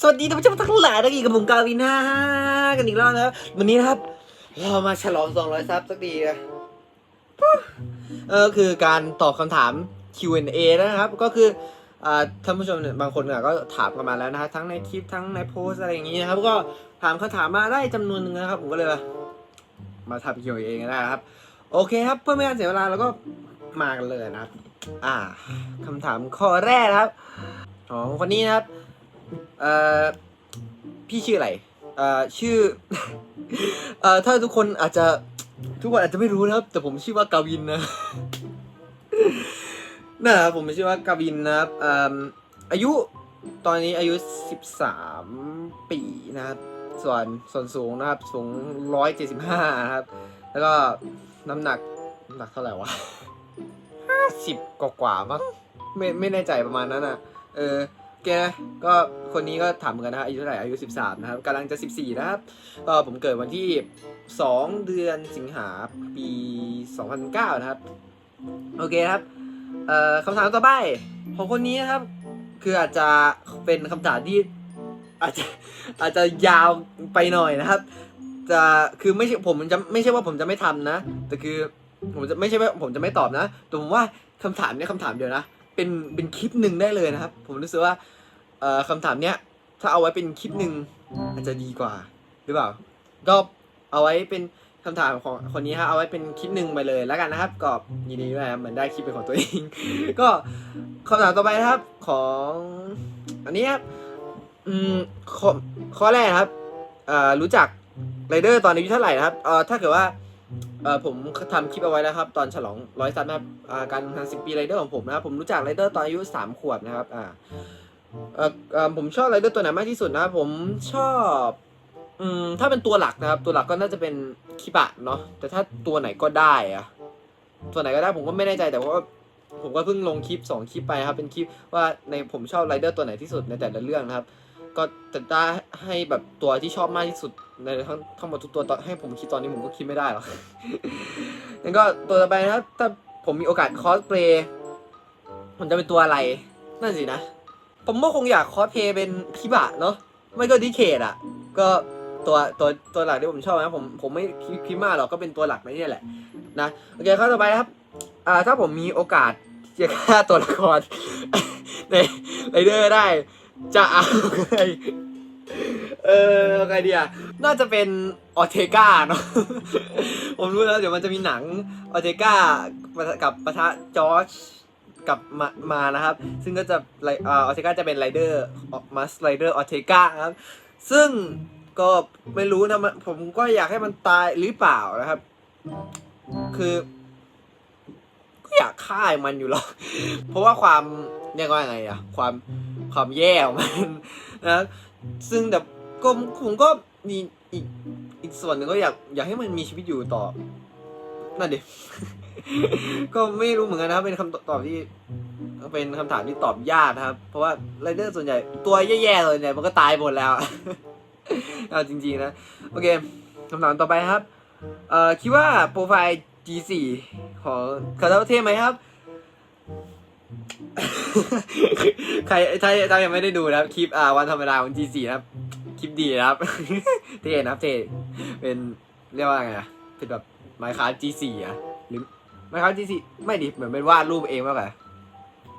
สวัสดีท่านผู้ชมทั้งหลายนะอีกกับผมกาวินากันอีกแล้วนะครับวันนี้นะครับ เรามาฉลอง 200 ซับสักทีนะเออคือการตอบคำถาม Q&A นะครับ ก็คือท่านผู้ชมเนี่ยบางคนเนี่ยก็ถามกันมาแล้วนะครับทั้งในคลิปทั้งในโพสอะไรอย่างนี้นะครับ ก็ถามคำถามมาได้จำนวนหนึ่งนะครับ ผมก็เลยมาทำ Q&A กันได้นะครับ โอเคครับเพื่อไม่ให้เสียเวลาเราก็มากันเลยนะครับ อ่าคำถามข้อแรกครับ ของคนนี้นะครับ เอ่อพี่ชื่ออะไรเอ่อชื่อ เอ่อถ้าทุกคนอาจจะทุกคนอาจจะไม่รู้นะครับ แต่ผมชื่อว่ากาวินนะนะครับผมชื่อว่ากาวินนะครับเอ่ออายุตอนนี้อายุ 13 ปีนะครับส่วนส่วนสูงนะครับสูง 175 นะครับ แล้วก็น้ำหนักน้ำหนักเท่าไหร่วะ 50 กว่ากว่ามั้งไม่ไม่แน่ใจประมาณนั้นอะ เออ โอเคนะก็คนนี้ก็ถามเหมือนกันนะอายุเท่าไหร่อายุ 13 นะครับกำลังจะ 14 นะครับก็ผมเกิดวันที่ 2 เดือนสิงหาปี 2009 นะครับ โอเคครับเอ่อคำถามต่อไปของคนนี้นะครับ คืออาจจะเป็นคำถามที่อาจจะอาจจะยาวไปหน่อยนะครับจะคือไม่ใช่ผมจะไม่ใช่ว่าผมจะไม่ทำนะ แต่คือผมจะไม่ใช่ว่าผมจะไม่ตอบนะแต่ผมว่าคำถามเนี้ยคำถามเดียวนะ เป็นเป็นคลิปหนึ่งได้เลยนะครับ ผมรู้สึกว่าเอ่อคำถามเนี้ยถ้าเอาไว้เป็นคลิปหนึ่งอาจจะดีกว่า หรือเปล่าก็เอาไว้เป็นคำถามของคนนี้ฮะเอาไว้เป็นคลิปหนึ่งไปเลยแล้วกันนะครับก็ยินดีด้วยครับเหมือนได้คลิปเป็นของตัวเอง ก็คำถามต่อไปนะครับของอันนี้ครับอืมข้อข้อแรกครับรู้จักไรเดอร์ตอนอายุเท่าไหร่นะครับเออถ้าเกิดว่า เออผมทำคลิปเอาไว้นะครับ ตอนฉลองร้อยซับนะครับอ่าการทำสิบปีไรเดอร์ของผมนะครับผมรู้จักไรเดอร์ตอนอายุสามขวบนะครับอ่าเออเออผมชอบไรเดอร์ตัวไหนมากที่สุดนะครับผมชอบอืมถ้าเป็นตัวหลักนะครับ ตัวหลักก็น่าจะเป็นคิบะเนาะแต่ถ้าตัวไหนก็ได้อะตัวไหนก็ได้ผมก็ไม่แน่ใจแต่ว่าผมก็เพิ่งลงคลิป 2 คลิปไปครับ เป็นคลิปว่าในผมชอบไรเดอร์ตัวไหนที่สุดในแต่ละเรื่องนะครับ ก็จะได้ให้แบบตัวที่ชอบมากที่สุดในทั้งทั้งหมดทุกตัวตอนให้ผมคิดตอนนี้ผมก็คิดไม่ได้หรอกงั้นก็ตัวต่อไปนะครับถ้าผมมีโอกาสคอสเพลย์ผมจะเป็นตัวอะไรนั่นสินะ ผมก็คงอยากคอสเพลย์เป็นคิบะเนาะไม่ก็ดิเคดอะ ก็ตัวตัวตัวหลักที่ผมชอบนะผมผมไม่คิดมากหรอกก็เป็นตัวหลักในนี่แหละนะโอเคข้อต่อไปครับอ่าถ้าผมมีโอกาสจะฆ่าตัวละครในไรเดอร์ได้ จะเอาใครเออใครดีอะน่าจะเป็นออเทกาเนาะ ผมรู้แล้วเดี๋ยวมันจะมีหนังออเทกากับปะทะจอร์จกับมามานะครับ ซึ่งก็จะไรอ่าอเทกาจะเป็นไรเดอร์ออมัสไรเดอร์ออเทกาครับ ซึ่งก็ไม่รู้นะมันผมก็อยากให้มันตายหรือเปล่านะครับ คือ ก็อยากฆ่ามันอยู่หรอกเพราะว่าความเรียกว่าไงอะความ ความแย่ของมันนะซึ่งแบบก็ผมก็มีอีกอีกส่วนหนึ่งก็อยากอยากให้มันมีชีวิตอยู่ต่อนั่นดิก็ไม่รู้เหมือนกันนะครับ เป็นคำตอบที่ เป็นคำถามที่ตอบยากนะครับ เพราะว่าไรเดอร์ส่วนใหญ่ตัวแย่ๆส่วนใหญ่มันก็ตายหมดแล้วเอาจริงๆนะโอเคคำถามต่อไปครับเอ่อคิดว่าโปรไฟล์ G4 ของคาราเทไหมครับ ใครถ้าถ้ายังไม่ได้ดูนะครับคลิปอ่าวันธรรมดาของ G4 นะครับ คลิปดีนะครับ เท่นะครับเท่เป็นเรียกว่าไงอะเป็นแบบไมค์ค a f t G4 อะหรือไมค์ค a f t G4 ไม่ดิเหมือนเป็นวาดรูปเองมากกว่า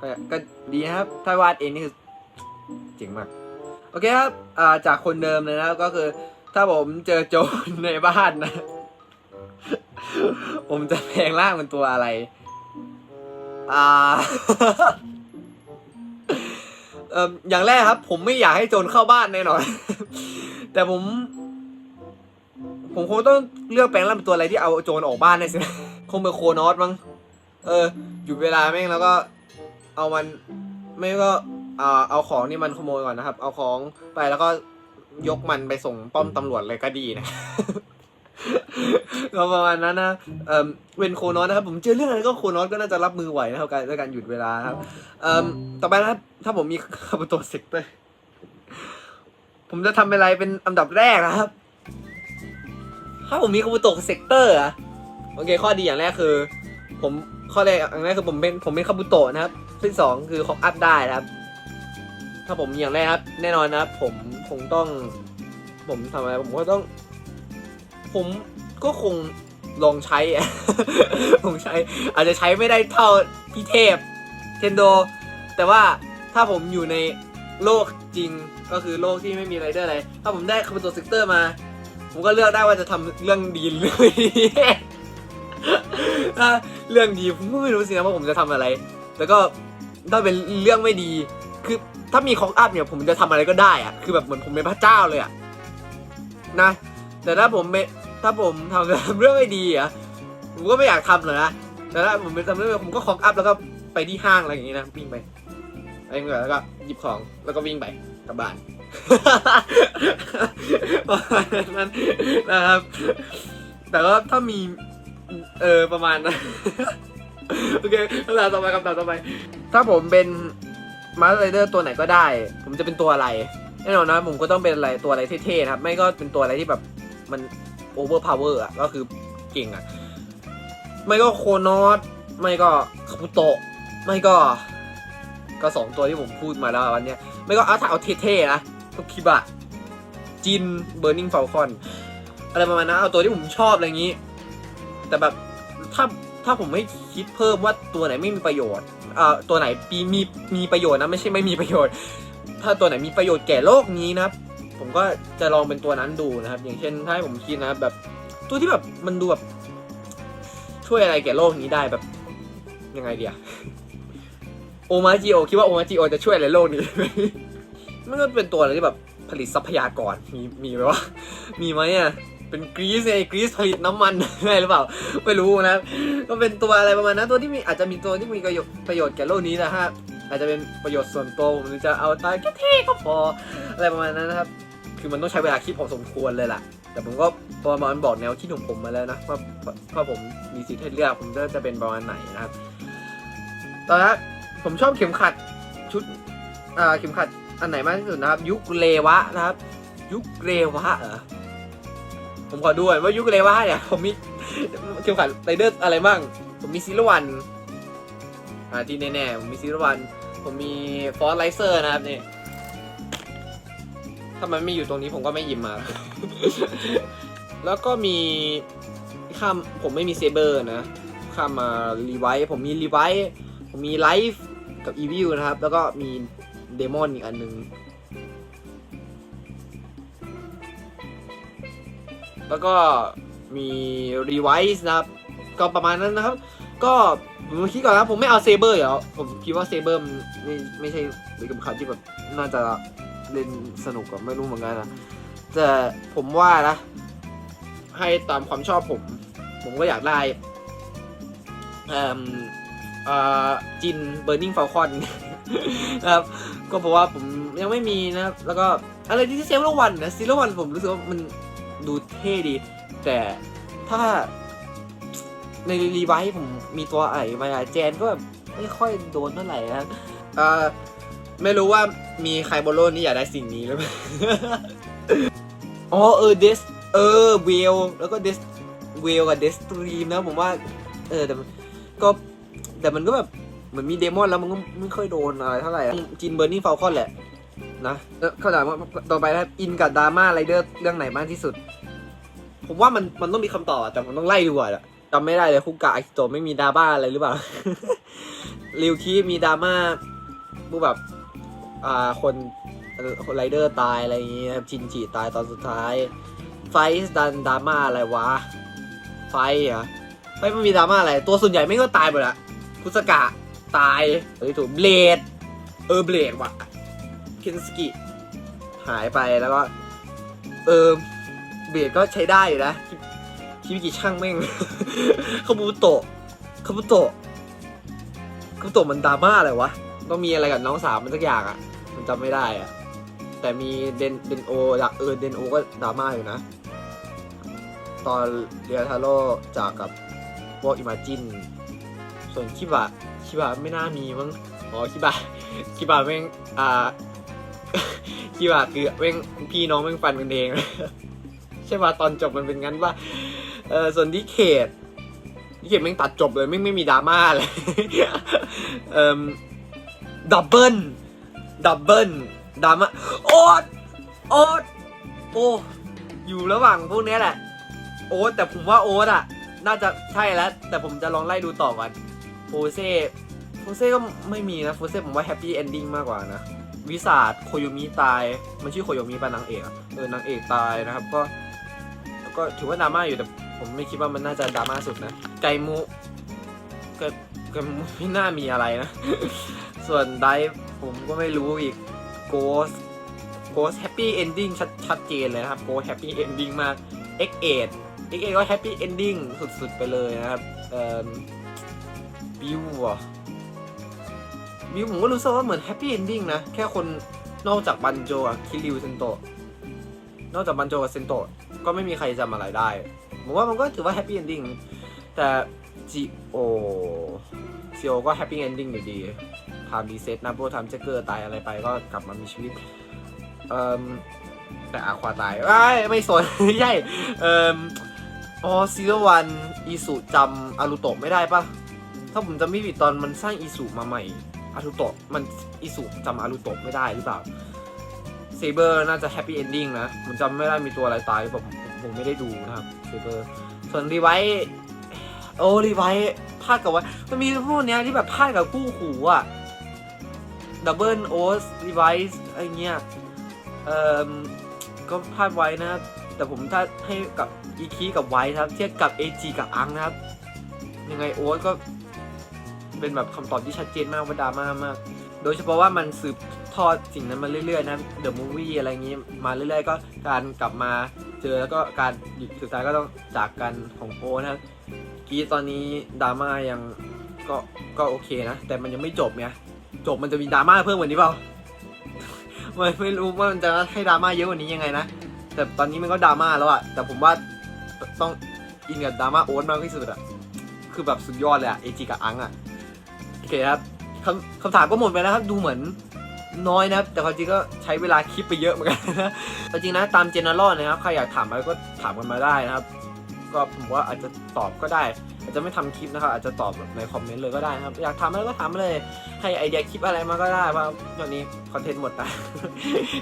ก็ก็ดีนะครับ ถ้าวาดเองนี่คือเจ๋งมาก โอเคครับอ่าจากคนเดิมเลยนะครับก็คือ ถ้าผมเจอโจรในบ้านนะ ผมจะแปลงร่างเป็นตัวอะไร อ่า เอ่ออย่างแรกครับ ผมไม่อยากให้โจรเข้าบ้านแน่นอน แต่ผม ผมคงต้องเลือกแปลงร่างเป็นตัวอะไรที่เอาโจรออกบ้านได้สินะคงเป็นโคนอสมั้งเออหยุดเวลาแม่งแล้วก็ เอามัน ไม่ก็อ่าเอาของนี่มันขโมยก่อนนะครับ เอาของไปแล้วก็ยกมันไปส่งป้อมตำรวจเลยก็ดีนะ ก็ประมาณนั้นนะเอ่อเวนโคนอสนะครับ ผมเจอเรื่องอะไรก็โคนอสก็น่าจะรับมือไหวนะครับการการหยุดเวลาครับเอ่อต่อไปนะครับถ้าผมมีคาบุโตเซกเตอร์ผมจะทำอะไรเป็นอันดับแรกนะครับ ถ้าผมมีคาบุโตเซกเตอร์อะโอเคข้อดีอย่างแรกคือ ผมข้อแรกอย่างแรกคือผมเป็นผมเป็นคาบุโตะนะครับข้อที่สองคือของอัพได้นะครับ ถ้าผมอย่างแรกครับ แน่นอนนะครับ ผมคงต้อง ผมทำอะไรผมก็ต้อง ผมก็คงลองใช้อะผมใช้อาจจะใช้ไม่ได้เท่าพี่เทพเทนโด แต่ว่าถ้าผมอยู่ในโลกจริงก็คือโลกที่ไม่มีไรเดอร์อะไร ถ้าผมได้คาบุโตซิกเตอร์มา ผมก็เลือกได้ว่าจะทำเรื่องดีหรือไม่ดีถ้าเรื่องดีผมก็ไม่รู้สินะว่าผมจะทำอะไร แล้วก็ถ้าเป็นเรื่องไม่ดี คือถ้ามีของอัพเนี่ยผมจะทำอะไรก็ได้อะคือแบบเหมือนผมเป็นพระเจ้าเลยอะนะ แต่ถ้าผม ถ้าผมทำเรื่องไม่ดีอะผมก็ไม่อยากทำหรอกนะแต่ถ้าผมเป็นทำเรื่องผมก็ของอัพแล้วก็ไปที่ห้างอะไรอย่างงี้นะวิ่งไปไปเงินแล้วก็หยิบของแล้วก็วิ่งไปกลับบ้านประมาณนั้นนะครับ แต่ก็ถ้ามีเออประมาณนั้นโอเคคำถามต่อไปคำถามต่อไป ถ้าผมเป็นมาสเตอร์ไรเดอร์ตัวไหนก็ได้ ผมจะเป็นตัวอะไรแน่นอนนะผมก็ต้องเป็นอะไรตัวอะไรเท่ๆครับ ไม่ก็เป็นตัวอะไรที่แบบมัน โอเวอร์พาวเวอร์อะก็คือเก่งอะ ไม่ก็โคนอสไม่ก็คาบุโตะไม่ก็ ก็สองตัวที่ผมพูดมาแล้ววันเนี้ยไม่ก็เอาถ้าเอาเท่ๆนะก็คิบะจินเบอร์นิงฟลคอนอะไรประมาณนั้นเอาตัวที่ผมชอบอะไรอย่างนี้ แต่แบบถ้าถ้าผมไม่คิดเพิ่มว่าตัวไหนไม่มีประโยชน์เอ่อตัวไหนมีมีมีประโยชน์นะไม่ใช่ไม่มีประโยชน์ ถ้าตัวไหนมีประโยชน์แก่โลกนี้นะ ผมก็จะลองเป็นตัวนั้นดูนะครับ อย่างเช่นถ้าให้ผมคิดนะแบบตัวที่แบบมันดูแบบช่วยอะไรแก่โลกนี้ได้แบบยังไงเดียโอมาจิโอคิดว่าโอมาจิโอจะช่วยอะไรโลกนี้ไหมมันก็เป็นตัวอะไรที่แบบผลิตทรัพยากรมีมีไหมวะมีไหมอะเป็นกรีซไงกรีซผลิตน้ำมันอะได้หรือเปล่าไม่รู้นะก็เป็นตัวอะไรประมาณนั้นตัวที่มีอาจจะมีตัวที่มีประโยชน์ประโยชน์แก่โลกนี้นะฮะอาจจะเป็นประโยชน์ส่วนตัวผมจะเอาตายแค่เท่ก็พออะไรประมาณนั้นนะครับ คือมันต้องใช้เวลาคิดพอสมควรเลยล่ะแต่ผมก็ประมาณบอกแนวคิดของผมมาแล้วนะว่าว่าผมมีสิทธิ์ให้เลือกผมจะจะเป็นประมาณไหนนะครับตอนนี้ผมชอบเข็มขัดชุดอ่าเข็มขัดอันไหนมากที่สุดนะครับ ยุคเรวะนะครับ ยุคเรวะเหรอผมขอดูหน่อยว่ายุคเรวะเนี่ยผมมีเข็มขัดไรเดอร์อะไรบ้างผมมีซิลวันอ่าที่แน่ๆผมมีซิลวันผมมีฟอร์ไลเซอร์นะครับนี่ ถ้ามันไม่อยู่ตรงนี้ผมก็ไม่หยิบมา แล้วก็มีข้ามผมไม่มีเซเบอร์นะข้ามมารีไวท์ผมมีรีไวท์ผมมีไลฟ์กับอีวิลนะครับ แล้วก็มีเดมอนอีกอันหนึง แล้วก็มีรีไวท์นะครับ ก็ประมาณนั้นนะครับ ก็ผมคิดก่อนนะผมไม่เอาเซเบอร์อยู่แล้วผมคิดว่าเซเบอร์มันไม่ไม่ใช่เป็นคำขัดที่แบบน่าจะ เล่นสนุกกับไม่รู้เหมือนกันนะแต่ผมว่านะ ให้ตามความชอบผม ผมก็อยากได้เอ่อเอ่อจินเบอร์นิงฟ l ลคอนนะครับ ก็เพราะว่าผมยังไม่มีนะครับ แล้วก็อะไรที่เซฟโลวันนะซีโรวันผมรู้สึกว่ามันดูเท่ดี แต่ถ้าในรีไวท์ผมมีตัวไอ้มาแจนก็แบบไม่ค่อยโดนเท่าไหร่นะเอ่อ ไม่รู้ว่ามีใครบนโลกนี้อยากได้สิ่งนี้หรือเปล่า อ๋อเออเดสเออเวลแล้วก็เดสเวลกับเดสตรีมนะผมว่าเออแต่มันก็แต่มันก็แบบเหมือนมีเดมอนแล้วมันก็ไม่ค่อยโดนอะไรเท่าไหร่จินเบอร์นี่ฟลคอนแหละนะแล้วเขาถามว่าต่อไปนะอินกับดราม่าไรเดอร์เรื่องไหนมากที่สุด ผมว่ามันมันต้องมีคำตอบอะแต่ผมต้องไล่ดูก่อนอะจำไม่ได้เลยคุกกะอิโตไม่มีดราม่าอะไรหรือเปล่าริวคีมีดราม่าพวกแบบ อ่าคนไรเดอร์ตายอะไรอย่างงี้นะครับจินจิตายตอนสุดท้าย ไฟส์ดันดราม่าอะไรวะ ไฟเหรอะไฟมันมีดราม่าอะไร ตัวส่วนใหญ่ไม่ก็ตายหมดละคุสกะตายเฮ้ยถูกเบลดเออเบลดว่ะเคนสกิหายไปแล้วก็เออเบลดก็ใช้ได้อยู่นะคิมิกิช่างแม่งคาบูโตะคาบูโตะคาบูโตะมันดราม่าอะไรวะต้องมีอะไรกับน้องสาวมันสักอย่างอะ จำไม่ได้อะแต่มีเดนเดนโอเออเดนโอก็ดราม่าอยู่นะ ตอนเรียทาโร่จากกับพวกอิมาจิน ส่วนคิบะคิบะไม่น่ามีมั้งอ๋อคิบะคิบะแม่งอ่าคิบะคือแม่งพี่น้องแม่งฟันกันเองใช่ป่ะตอนจบมันเป็นงั้นป่ะเออส่วนที่เขตที่เขตแม่งตัดจบเลยไม่งไม่มีดราม่าเลยเอ่มดับเบิล ดับเบิลดาม่าโอ๊ตโอ๊ตโอ้อยู่ระหว่างพวกนี้แหละ โอ๊ตแต่ผมว่าโอ๊ตอะ น่าจะใช่แล้ว แต่ผมจะลองไล่ดูต่อก่อนโฟเซ่โฟเซ่ก็ไม่มีนะโฟเซ่ผมว่าแฮปปี้เอนดิ้งมากกว่านะ วิสาดโคโยมิตาย มันชื่อโคโยมิป่ะนางเอกเออนางเอกตายนะครับก็ก็ถือว่าดราม่าอยู่แต่ผมไม่คิดว่ามันน่าจะดราม่าสุดนะไกมุก็ก็ไม่น่ามีอะไรนะ ส่วนไดฟ์ ผมก็ไม่รู้อีกโกสโกสแฮปปี้เอนดิ้งชัดชัดเจนเลยนะครับโกสแฮปปี้เอนดิ้งมาก X8 X8 ก็แฮปปี้เอนดิ้งสุดๆไปเลยนะครับเอ่อบิวอะบิวผมก็รู้สึกว่าเหมือนแฮปปี้เอนดิ้งนะ แค่คนนอกจากบันโจอะคิริวเซนโตะนอกจากบันโจกับเซนโตะก็ไม่มีใครจำอะไรได้ ผมว่ามันก็ถือว่าแฮปปี้เอนดิ้งแต่ จิโอซีโอก็แฮปปี้เอนดิ้งอยู่ดีทำรีเซ็ตนะพวกทำเจเกอร์ตายอะไรไปก็กลับมามีชีวิต เอ่มแต่อาควาตายไม่ไม่สนใช่เอ่อ๋อซีโรวันอีสุจำอารุโตะไม่ได้ปะถ้าผมจำไม่ผิดตอนมันสร้างอีสุมาใหม่อารุโตะมันอีสุจำอารุโตะไม่ได้หรือเปล่าเซเบอร์น่าจะแฮปปี้เอนดิ้งนะผมจำไม่ได้มีตัวอะไรตายผมผมผมไม่ได้ดูนะครับเซเบอร์ส่วนรีไวท์ โอรีไวพลาดกับไว้มันมีพวกเนี้ยที่แบบพลาดกับคู่หูอะดับเบิลโอสรีไวท์อะไรเงี้ยเอ่อก็พลาดไว้นะ แต่ผมถ้าให้กับอีคีกับไวท์ครับเทียบกับเอจีกับอังนะครับ ยังไงโอ๊ตก็เป็นแบบคำตอบที่ชัดเจนมากว่าดราม่ามาก โดยเฉพาะว่ามันสืบทอดสิ่งนั้นมาเรื่อยๆนะเดอะมูฟวี่อะไรอย่างนี้มาเรื่อยๆ ก็การกลับมาเจอแล้วก็การสุดท้ายก็ต้องจากกันของโอนะครับ กรีดตอนนี้ดราม่ายังก็ก็โอเคนะ แต่มันยังไม่จบไงจบมันจะมีดราม่าเพิ่มกว่านี้เปล่าไม่ไม่รู้ว่ามันจะให้ดราม่าเยอะกว่านี้ยังไงนะ แต่ตอนนี้มันก็ดราม่าแล้วอะแต่ผมว่าต้องอินกับดราม่าโอ๊ตมากที่สุดอะคือแบบสุดยอดเลยอะเอจิกับอังอะโอเคครับคำคำถามก็หมดไปแล้วครับ ดูเหมือนน้อยนะครับ แต่ความจริงก็ใช้เวลาคลิปไปเยอะเหมือนกันนะจริงนะตามเจเนอเรลนะครับใครอยากถามอะไรก็ถามกันมาได้นะครับ ก็ผมว่าอาจจะตอบก็ได้ อาจจะไม่ทำคลิปนะครับ อาจจะตอบแบบในคอมเมนต์เลยก็ได้นะครับ อยากถามอะไรก็ถามมาเลย ให้ไอเดียคลิปอะไรมาก็ได้เพราะตอนนี้คอนเทนต์หมดนะ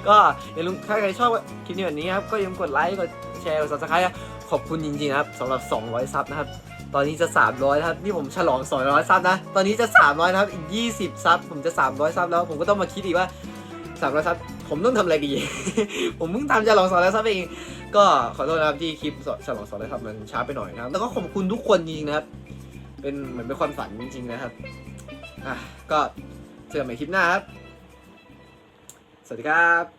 ก็อย่าลืมถ้าใครชอบคลิปนี้แบบนี้ครับ ก็อย่าลืมกดไลค์ กดแชร์ กด subscribe นะขอบคุณจริงๆนะครับสำหรับ 200 ซับนะครับตอนนี้จะ 300นะครับนี่ผมฉลอง 200 ซับนะ ตอนนี้จะ 300นะครับ อีก 20 ซับ ผมจะ 300 ซับแล้ว ผมก็ต้องมาคิดอีกว่า 300 ซับ ผมต้องทำอะไรดี ผมเพิ่งทำฉลอง 200 ซับเอง ก็ขอโทษนะครับที่คลิปฉลอง200ซับมันช้าไปหน่อยนะครับ แล้วก็ขอบคุณทุกคนจริงๆนะครับ เป็นเหมือนเป็นความฝันจริง ๆ นะครับ อะก็เจอกันใหม่คลิปหน้าครับ สวัสดีครับ